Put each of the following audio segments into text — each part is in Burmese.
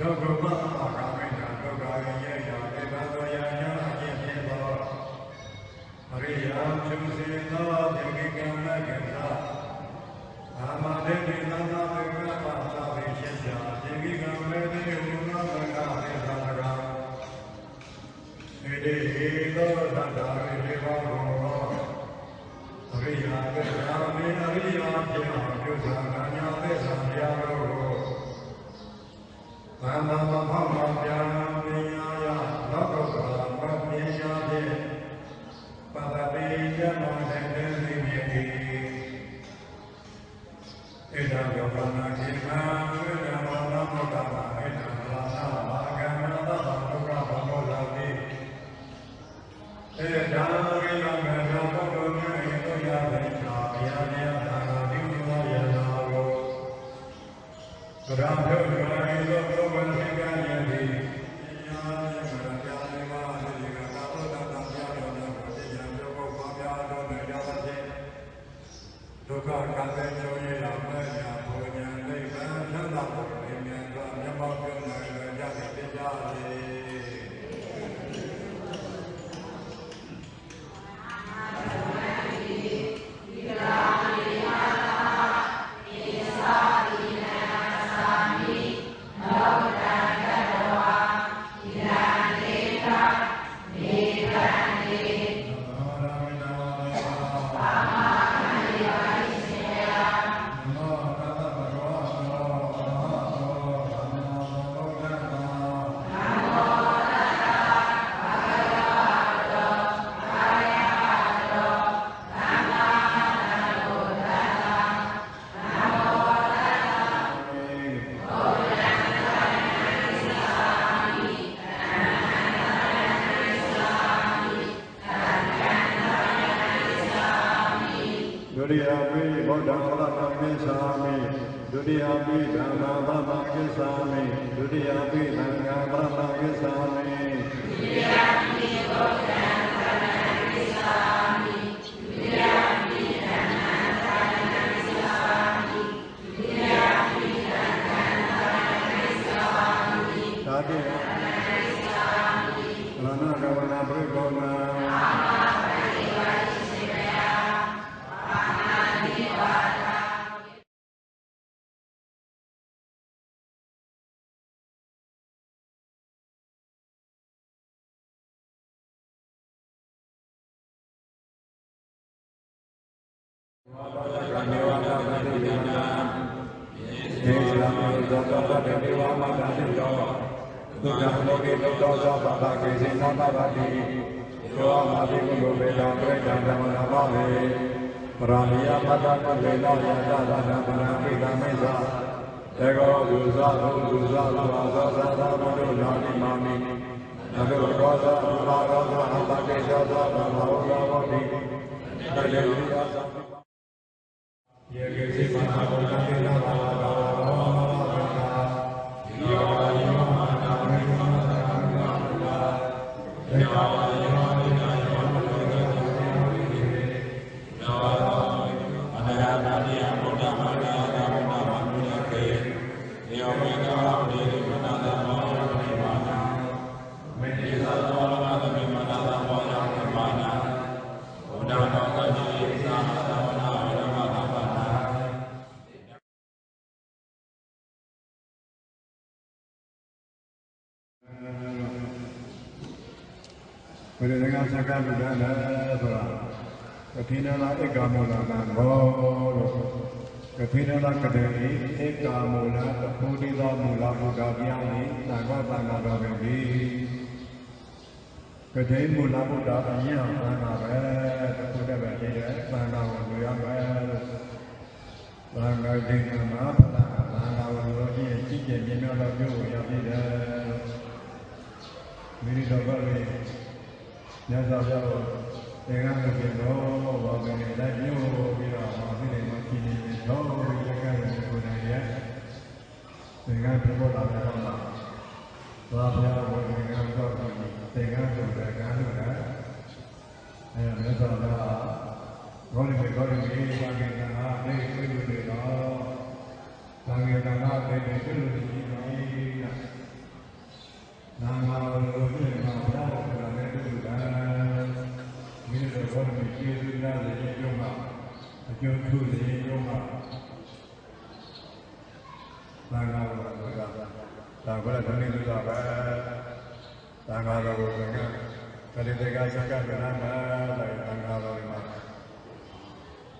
ဒုက္ခမပါကမိတ္တဒုက္ခရယေယသေဘသောယညအကျင့်ဖြင့်သောအရိယဖြူစင်သောတေကိကံလက္ခဏာအာမတေနိသနာဝေကပါသဝေရှိယတေကိကံမေတိဝုနောတကသေသနာကဣတိဟိသောသတ္တဝေဒေဝဘောအရိယတေသာမေအရိယဖြင့် သောပတကေစေနတဗတိယောမာတိကုလိုဘေဒံပရိဒံဓမ္မနာမဝေပရမယမတ္တကုလေနောယတသာဓမ္မနာပိတမေသာတေကောဒုဇာသုဒုဇာသုအာသောသာသာမနုနာတိမာမိနဂရောသောသာဘာရောသောအတ္တကေသောသောဘာဝရောဝတိတလေရိယသံယေကေ ဒေ ယ်လိုလဲကစကားလူလာလဲဆိုတာကတိနာလာဧကမောလာနာဘောလို့ကတိနာလာကတေဧကမောလာသဘူတိသောမူလာဘုရားဗျာနိသံဃာသံဃာတော်ပဲဒီကတိမူလာဘုရားအရင်အောင်သံဃာပဲတခုတည်းပဲနေတယ်သံဃာကိုလူရမယ်လို့သံဃာဒိဋ္ဌိမှာဖလားသံဃာကိုလူရခြင်းကြီးကျယ်မြတ်တော်မျိုးကိုရောက်နေတယ်မိရိတော်ကလ ည်းညဇာပြောတော့သင်္ကန်းလုပ်ပြတော့ဘာပဲလက်ညှို့ပြီးတော့မာသိနေမှပြည်နေတယ်တော့ဒီကံကိုကိုယ်တိုင်ရဲ့သင်္ကန်းပြဖို့လာတယ်တော့ဘာပြောတော့သင်္ကန်းတော့သင်္ကန်းဆိုတဲ့ကံလို့ကအဲမြတ်စွာဘုရားဘောရမေဘောရမေဘာကေတနာနေပြေလို့တွေတော့ဘာကေတနာနေပြေလို့ရှိတော့နာမတော်လို့ပြမှာဘုရားဆိုတာလည်းတူတာ မင်းတို့ဘာလို့ကျေးဇူးနာလေးပြုံးမှာအကျိုးထူးလေးပြုံးမှာဘာသာတော်ကဒါကလည်းဓနိသုဒ္ဓပဲသံဃာတော်ကိုငါတတိတကသက္ကကနာမှာတဲ့သံဃာတော်မှာ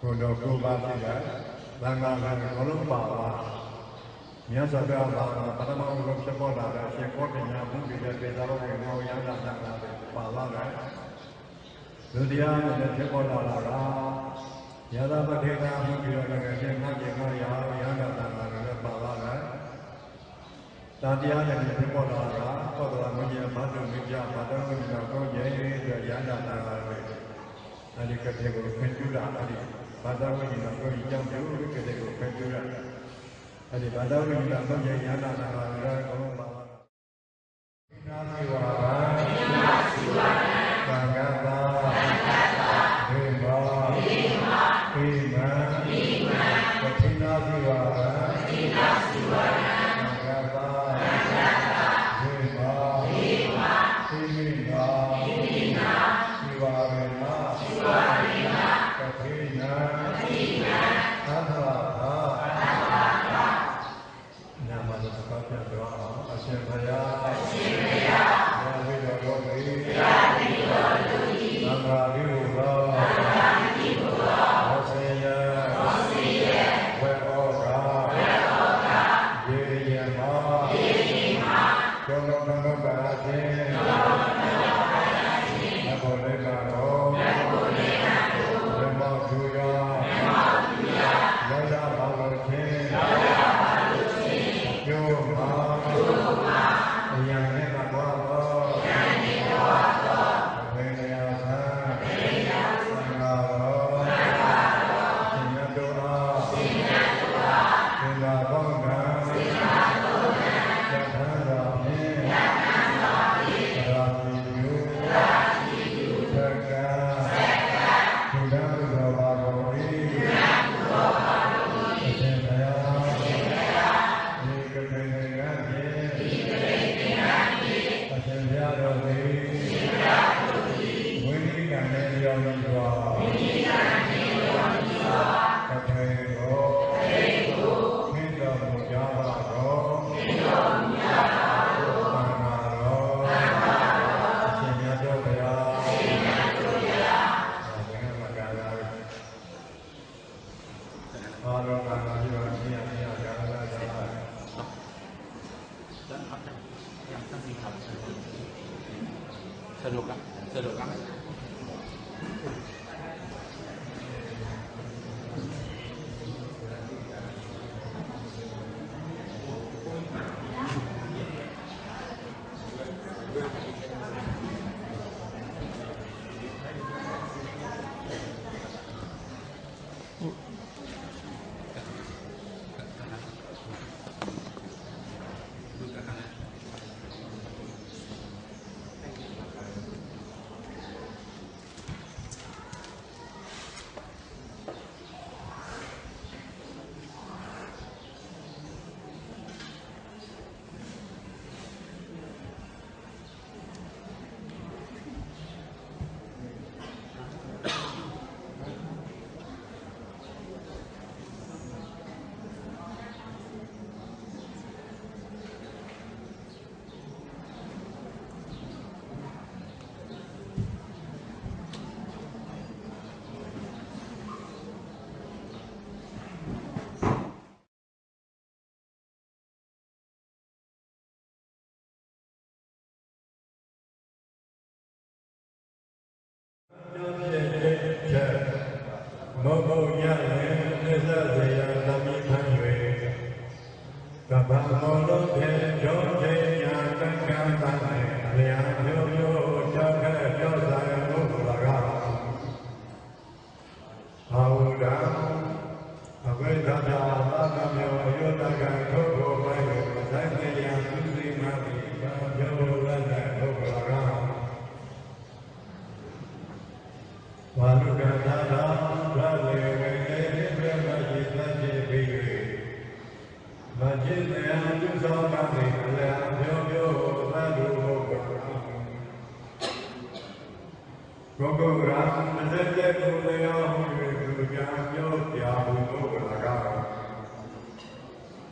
ကိုတော်ကိုပါသိတာသံဃာကဘလုံးပါပါ မြတ်စွာဘုရားဘာသာပထမဆုံးဖြစ်ပေါ်လာတဲ့အရှင်ကောဋ္ဌညာဘုရားရဲ့ပေသာတော်ကိုငေါရတာတာပါလာတယ်လူတရားနဲ့ဖြစ်ပေါ်လာတာကယသာပတိကဘုရားရဲ့အရှင်မောကျေကောရာရတာတာလည်းပါလာတယ်တာတရားနဲ့ဖြစ်ပေါ်လာတာသောတာမဉ္ဇဘာတုမဉ္ဇဘာတုမဉ္ဇကောရဲ့အတွက်ရတာတာလည်းအဲဒီကတဲ့ကိုဖန်ကျူတာအဲဒီဘာသာဝင်တော်ကိုကြောင့်ပြုလို့ကတဲ့ကိုဖန်ကျူတာ အဲ့ဒီဘာသာဝင်တာပုဂ္ဂိုလ်ညာနာသာဝရကော ဘောဘုံရလည်းသစ္စာဇယသမီးထမ်း၍ကဗ္ဗမောလုံးထေရောထေညာတက္ကံတံအလျာမျိုးမျိုး လည်းကိုယ်လည်းဟော၍သူကြံပြောပြမှုတို့ကလာကော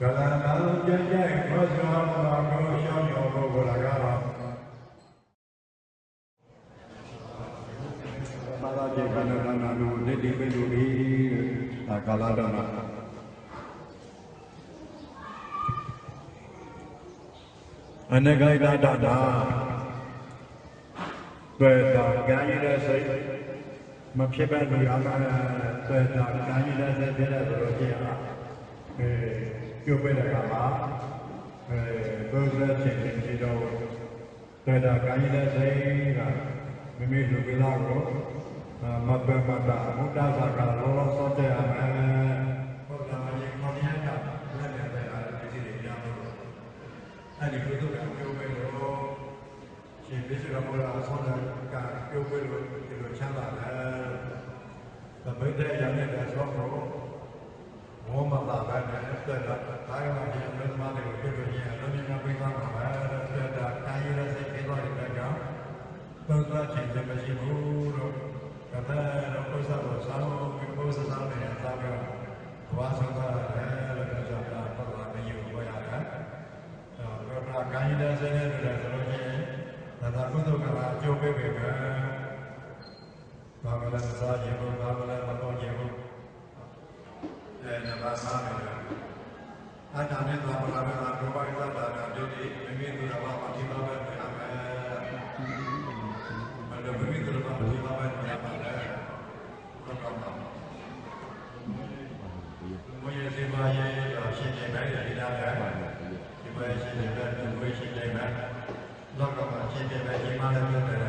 ကလန္တံကြံကြိုက်မောဇာမနာကိုရှောင်းရောပုဂ္ဂိုလ်လာကောမာရပြေကနကနာနုဒိဋ္ဌိပိတုတိဒါကာလတော်မှာအနဂိုက်တာတာတွေ့တာကံရတဲ့စိတ် မဖြစ်ပဲလူအားကတွေ့တာကာယရစိတ်ဖြစ်တဲ့လိုချင်အားအဲပြုတ်ပြတဲ့ကမှာအဲဘုရားရှင်ရှင်ဒီတော်တွေ့တာကာယရစိတ်ကမိမိလူပိလာကိုမပ္ပမတာမုဒ္ဒသာကလောလောစောတဲ့ရမယ်ဘုရားရဲ့ခေါင်းရတာလက်နဲ့ပဲအားဒီစီတွေပြောင်းလို့အဲ့ဒီဘုရားကပြောပဲလို့ ရှင်ဘိစရမောလာဆောတဲ့ကပြောပဲလို့ဒီလိုချမ်းသာတယ်သမိတ်တဲ့ရတဲ့ဆောတော့မောမတာပဲနဲ့ဆက်တာတိုင်းမှာဒီအမှန်မှန်တွေကိုပြောလို့ရင်အလုံးကြီးကပြေးသွားမှာပဲဆက်တာတိုင်းရတဲ့စိတ်ပြေးသွားတဲ့ကြောင့်သုံးသပ်ခြင်းလည်းမရှိဘူးလို့ကတည်းကပု္ပ္ပစာကိုဆောင်းပြီးပု္ပ္ပစာနဲ့သာပြောဘာသာတယ်လို့ပြောကြတာပတ်လာနေယူရရတယ်အဲတော့ကာယတဲ့စိတ်နဲ့တွေ့တယ်ဆိုလို့ရှိရင်ဒါသာကုသိုလ်ကလာအကျိုး ပေးပေမဲ့ဘာမလဲမစားရင်ဘာမလဲမတော့ရင်အဲနဘာသာမယ်အတ္တနဲ့သာမလာပဲလားဘုရားဣသတာတာတို့ဒီမိမိတို့ဘာမှဒီပါပဲပြရမယ်မလို့မိမိတို့ဘာမှဒီပါပဲပြရမယ်တော့တော့ဘုရားစေပါရဲ့ရှင်းနေမယ်ဒီလားပဲဒီပဲရှင်းနေတယ်ဘုရားရှင်းနေမယ်လောကမှာရှင်းနေမယ်ဒီမှာလည်းပြောတယ်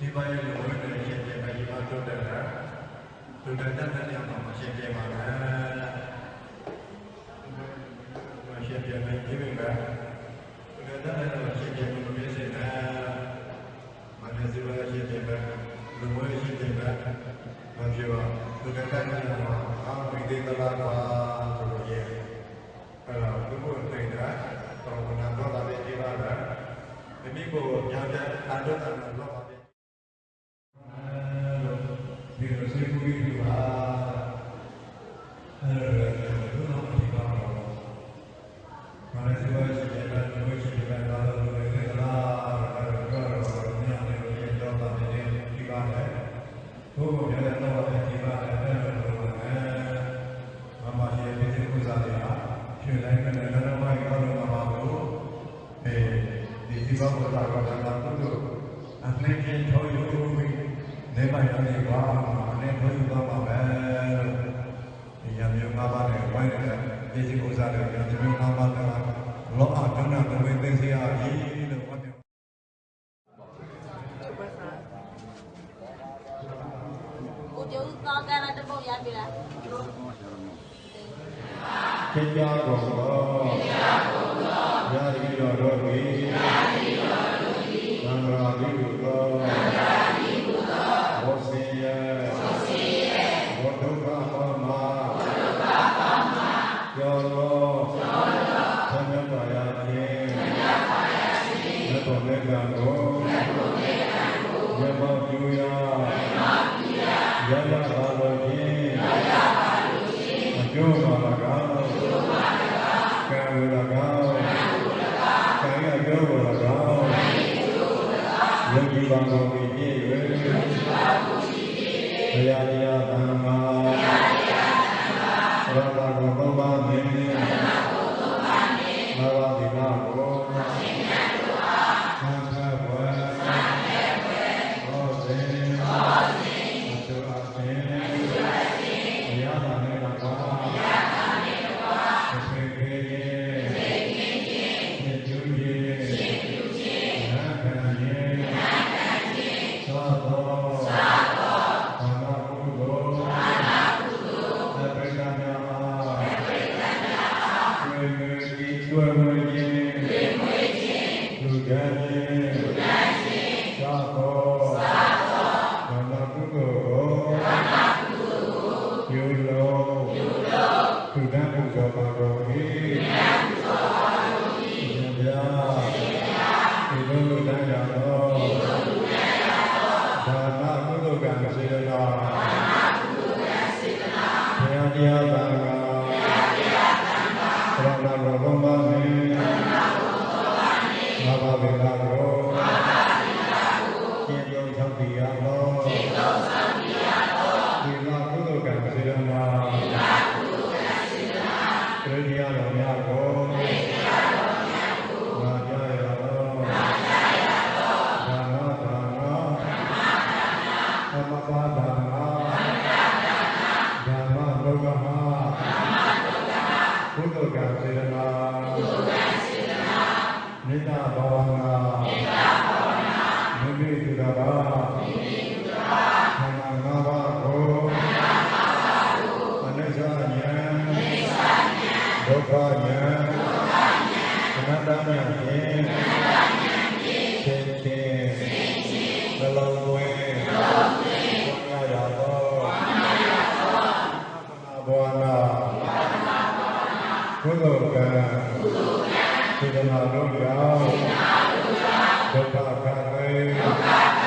ဒီပါရဲ့လူတွေရှင်းနေမယ်ဒီမှာပြောတယ်သူတတ်တဲ့နေရာမှာရှင်းနေပါမယ်ရှင်းပြမယ်ဒီမိမယ်သူတတ်တဲ့နေရာမှာရှင်းပြမယ်ပြည့်စုံတယ်မနစီဝါရှင်းပြမယ်လူဝဲရှင်းပြမယ်မပြောသူတတ်တဲ့နေရာမှာအာဝိဒေသလာပါဆိုလို့ရဲ့အဲ့တော့သူ့ကိုသိတာတော့ဘုရားတော်တာပဲဒီပါလားမိမိကိုညာတဲ့အတုတ္နေမရနေပါအနေထောက်ယူသွားပါပဲဒီရမျိုးငါးပါးနဲ့ဝိုင်းနေတဲ့ဒီဒီကုစားတွေရမျိုးငါးပါးကလောအတဏ္ဍဘဝသိစေရပြီလို့ဟောတယ်ကိုကျုပ်သောကရတပုတ်ရပြီလားခေတ္တကုန်သောယာတိတော်တို့သည်ယာတိတော် ကုသိုလ်ကံစေတနာလုံးကြောင့်ဒုက္ခကံဒုက္ခ